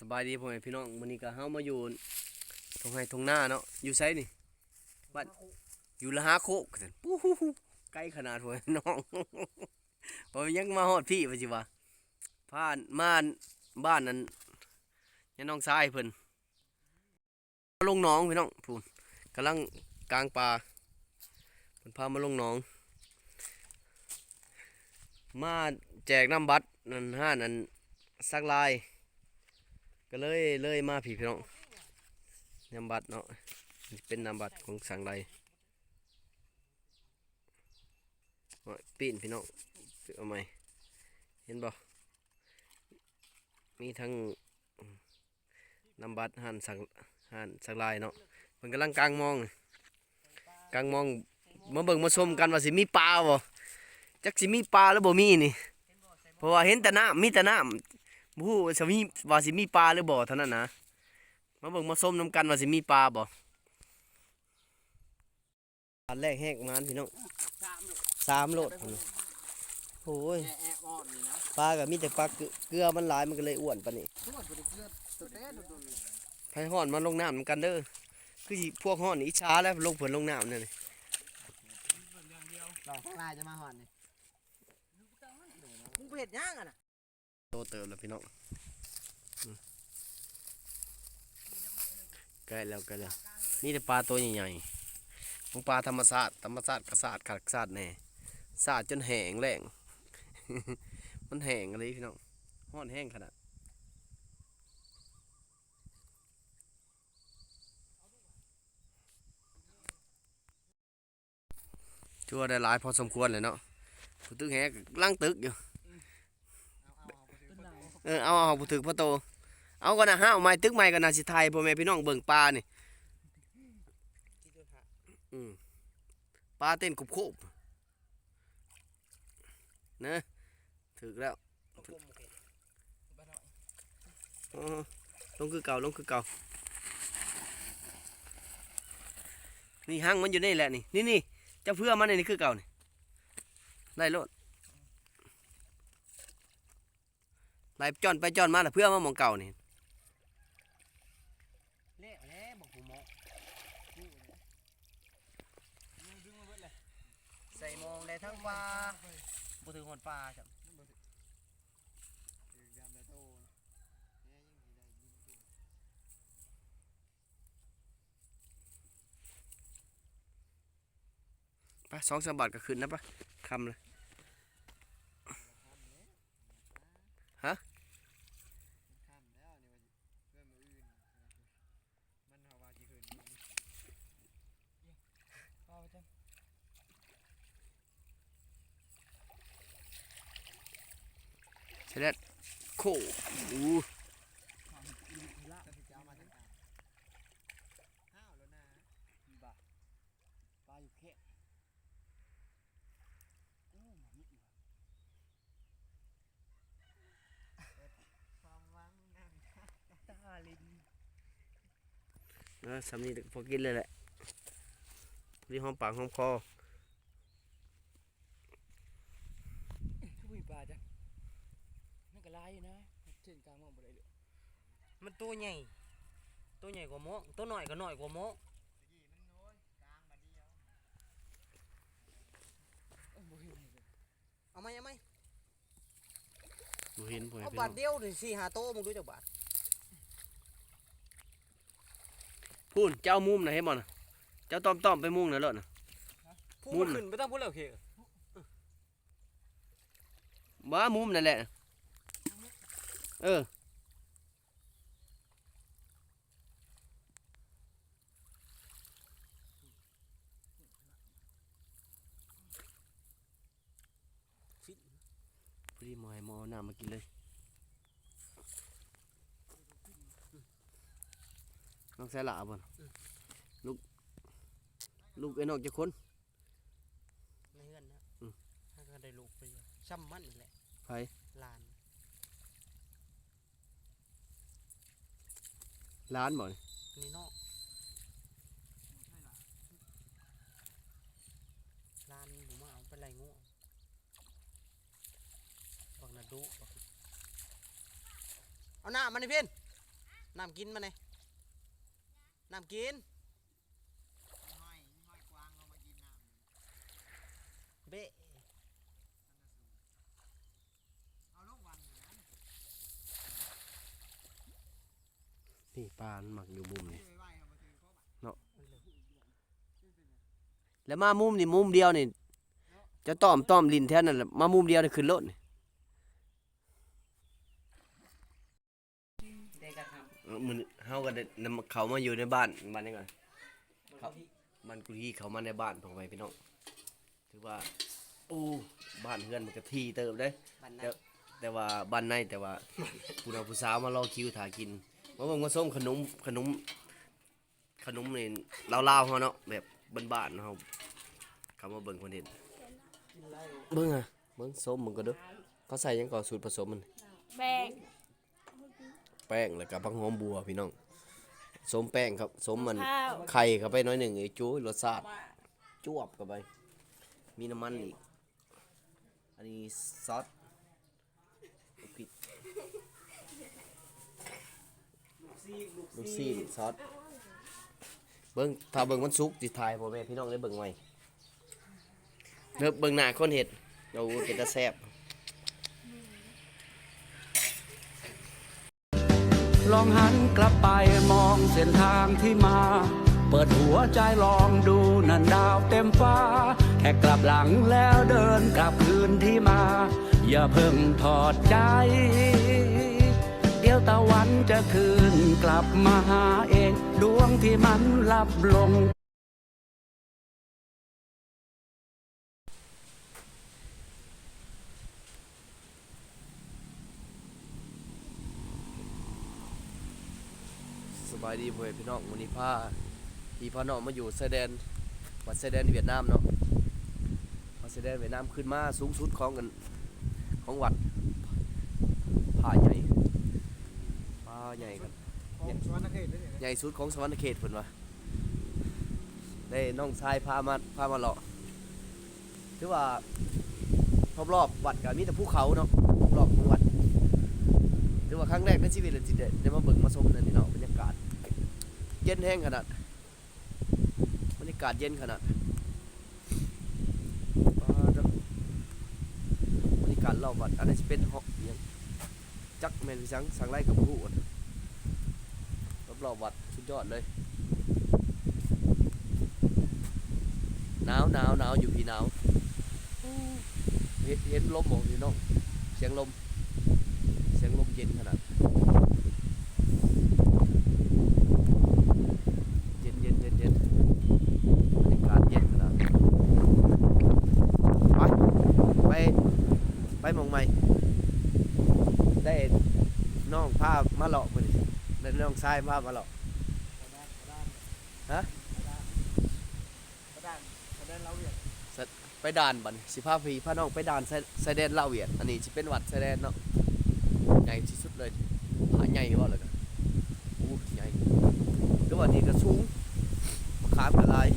สบายดีพ่อแม่พี่น้องวันนี้ก็เฮามาอยู่ตรงไห้ตรงหน้าเนาะอยู่ไสนี่บ้านอยู่ละหาโคกซั่นปู้ฮู้ฮู้ใกล้ขนาดพ่อแม่พี่น้องบ่ยังมาฮอดพี่ว่าสิว่าผ่านมาบ้านนั้นยายน้องชายเพิ่นมาลงน้องพี่น้องพูนกำลังกลางป่าเพิ่นพามาลงน้อง มาแจกน้ำบัตรนั่นห้านั่นสักลาย ก็เลยเลยมาผีพี่น้องน้ำบัตรเนาะเป็นน้ำบัตรของสังไรปีนพี่น้องเอาไหมเห็นบ่มีทั้งน้ำบัตรหันสังหันสังลายเนาะเพิ่นกำลังกลางมองกลางมองมาเบิ่งมาชมกันว่าสิมีปลาบ่จักสิมีปลาหรือบ่มีนี่เพราะว่าเห็นแต่น้ำมีแต่น้ำ บฮูว่าสิมีว่าสิมีปลาหรือบ่เท่านั้นนะมาเบิ่งมาส้มน้ำกันว่าสิมีปลาบ่อันแรกแหกงานพี่น้องสามลูกสามโลดโอ้ยแอะแอะอ่อนนี่นะปลาก็มีแต่ปลาเกลือเกลือมันหลายมันก็เลยอ้วนปานนี้ทุกคนบริเกลือตัวเต้ดุดุนไผฮ้อนมาลงน้ำนำกันเด้อคือสิพวกฮ้อนนี่อิจฉาแล้วลงเพิ่นลงน้ำนั่นนี่ดอกข้างลายจะมาหอนนี่มึงไปเห็ดย่างอะนะ โตเติบแล้วพี่น้องใกล้แล้วใกล้แล้ว นี่แต่ปลาตัวใหญ่ๆของปลาธรรมชาติธรรมชาติกระสาดขัดสาดแน่สาดจนแห้งแล้งมันแห้งอะไรพี่น้องห้อนแห้งขนาดชัวได้หลายพอสมควรเลยเนาะตึกแหกล่งตึกอยู่ เออเอาเอาผู้ถึกพ่อโต เอาก่อนนะฮะเอาไม้ตึกไม้กันนะสิไทยพ่อแม่พี่น้องเบิ่งปลานี่ปลาเต้นคุบโคบนะถึกแล้วลงคือเก่าลงคือเก่านี่ห้างมันอยู่นี่แหละนี่นี่นี่เจะเพื่อมันนี่คือเก่านี่ได้โลด ไล่จอนไปจอนมาน่ะเพื่อมาหมองเก่านี่เละแล้วบอกผมหมอใส่มองได้ทั้งปลาบุถึงหอนปลาจ้ะไปสองสามบาทก็ขึ้นนะปะคำเลย เอาจ้ะ เร็จแล้วโคอู้ละจะเอามาทั้งตาห้าวแล้วนะบ่าปลาอยู่แค่โอ้หมามิดอยู่ความหวังนั่งตาลินเออสำนีพอกินเลยแหละรีหอมปากหอมคอ ทุยปลาจ้ะ นั่นก็ลายอยู่นะเช่นกลางมองบ่ได้เลยมันตัวใหญ่ ตัวใหญ่กว่าหมอตัวน้อยก็น้อยกว่าหมอเอาไหมเอาไหมบ่เห็นพ่อแม่เอาพี่บาน้ทองเดียวถึงสี่หาโตมึงดูจักบาทพูนเจ้ามุมน่ะเห็นบ่น่ะเจ้าต้อมต้อมๆไปมุมน่ะเลอะน่ะ พูมุ่ดนขึ้นไม่ต้องพูดแล้วโอเคบ้ามุมนั่นแหละ เออพอดีหมอให้หมอเอาน้ำมากินเลยน้องใส่หลาบ่น่ะลูก ลูกไอ้นอกจะคนในเฮือนนะอืมถ้าก็ได้ลูกไปซ้ำมันนั่นแหละไผลาน ร้านบ่นี่นนี้นอกลานหมูมาเอาไปไรงูบักนาดูเอาหน้ามันนี่เพื่อนน้ำกินมาเนี่ยน้ำกิน ห้อยห้อยกวางเอามากินน้ำ เบะ เอาลูกวันอยู่นะ นี่ ปลามันหมักอยู่มุมนี่ไม่ไหวเอามาถือเขาบแล้วมามุมนี่มุมเดียวนี่จะต้อมต้อมลิ้นแท้นั่นแหละมามุมเดียวนี่ขึ้นรถนี่ได้กันทเออมันเฮาก็ได้นำเขามาอยู่ในบ้านบ้านนี้ก่อนำครับมันกุที่เขามาในบ้านของไปพี่น้องถือว่าโอ้บ้านเพื่อนมันก็ที่เติบเด้บันเดี๋นั้ยวแต่ว่าบ้านในแต่ว่าผู้นำผู้สาวมารอคิวถ่ากิน มาเบิ่งมาส้มขนมขนม ขนมนี่ลาวๆเฮาเนาะแบบบ้านๆเฮาเขามาเบิ่งคนเห็นเบิ่งอะเบิ่งส้มมึงก็เด้อเขาใส่หยังก่อนสูตรผสมมันแป้งแป้งแล้วก็ผักหอมบัวพี่น้องส้มแป้งครับส้มมันข้าวไข่เข้าไปหน้อยหนึ่งไอ้จู้ยรสชาติจวบเข้าไป มีน้ำมันอีก อันนี้ซอสพริก ลูกซีนซอสเบิ้งถ้าเบิ้งมันสุกจิทายพ่อแม่พี่น้องได้เบิ้งไว้เลิกเบิ้งหน้าคนเห็ดเราเป็นตาแซ่บ ลองหันกลับไปมองเส้นทางที่มา เปิดหัวใจลองดูนันดาวเต็มฟ้า แค่กลับหลังแล้วเดินกลับคืนที่มา อย่าเพิ่งถอดใจ เดี๋ยวตะวันจะคืน กลับมาหาเองดวงที่มันลับลง สบายดีพ่อแม่พี่น้องวันนี้พาพี่พาน้องมาอยู่ชายแดนวัดชายแดนเวียดนามเนาะวัดชายแดนเวียดนามขึ้นมาสูงสุดของกันของวัดผาใหญ่ผาใหญ่กัน ของสวรรณเขตได้เลยใหญ่สุดของสวรรค์เขตเพิ่นว่าได้น้องชายพามาพามาเลาะถือว่ารอบๆวัดก็มีแต่ภูเขาเนาะรอบของวัดถือว่าครั้งแรกในชีวิตเลยที่ได้ได้มาเบิ่งมาชมนั่นนี่เนาะบรรยากาศ เย็นแห้งขนาดบรรยากาศเย็นขนาดบรรยากาศรอบวัดอันนี้จะเป็นหองอิหยังจักแมนสิสังสังไรกับผู้ รอบๆวัดสุดยอดเลยหนาวหนาวหนาวอยู่พี่หนาวเห็นเห็นลมบอกพี่น้องเสียงลม เสียงลมเย็นขนาดเย็นเย็นเย็นเย็นบรรยากาศเย็นขนาดไป ไปไปหมองใหม่ได้น้องพามาเลาะ คนนี้ได้น้องชายพามาเลาะฮะกระด้านกระไปด่านบันสิพาพี่พาน้องไปด่านชายแดนลาวเวียด อันนี้จะเป็นวัดชายแดนเนาะใหญ่ที่สุดเลยผาใหญ่ว่าเลยกันอู้ใหญ่ก็ว่านี่ก็สูงขามกระลาย